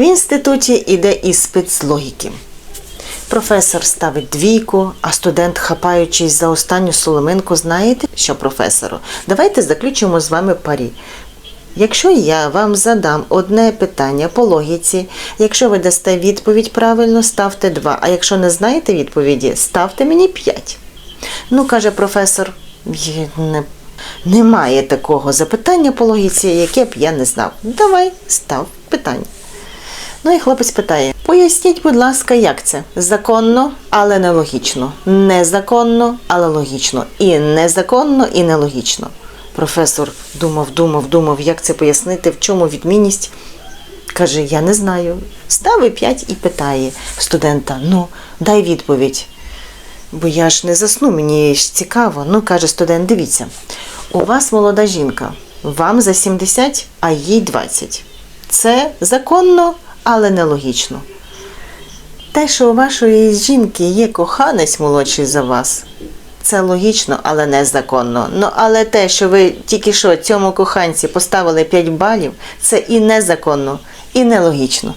В інституті іде іспит з логіки. Професор ставить двійку, а студент, хапаючись за останню соломинку, знаєте, що професору? Давайте заключимо з вами парі. Якщо я вам задам одне питання по логіці, якщо ви дасте відповідь правильно, ставте 2, а якщо не знаєте відповіді, ставте мені 5. Ну, каже професор, не, немає такого запитання по логіці, яке б я не знав. Давай, став питання. Ну і хлопець питає: поясніть, будь ласка, як це? Законно, але нелогічно. Незаконно, але логічно. І незаконно, і нелогічно. Професор думав, думав, думав, як це пояснити, в чому відмінність. Каже, я не знаю. Ставить п'ять і питає студента: ну, дай відповідь. Бо я ж не засну, мені ж цікаво. Ну, каже студент, дивіться, у вас молода жінка, вам за 70, а їй 20. Це законно, але нелогічно. Те, що у вашої жінки є коханець молодший за вас, це логічно, але незаконно. Ну, але те, що ви тільки що цьому коханці поставили 5 балів, це і незаконно, і нелогічно.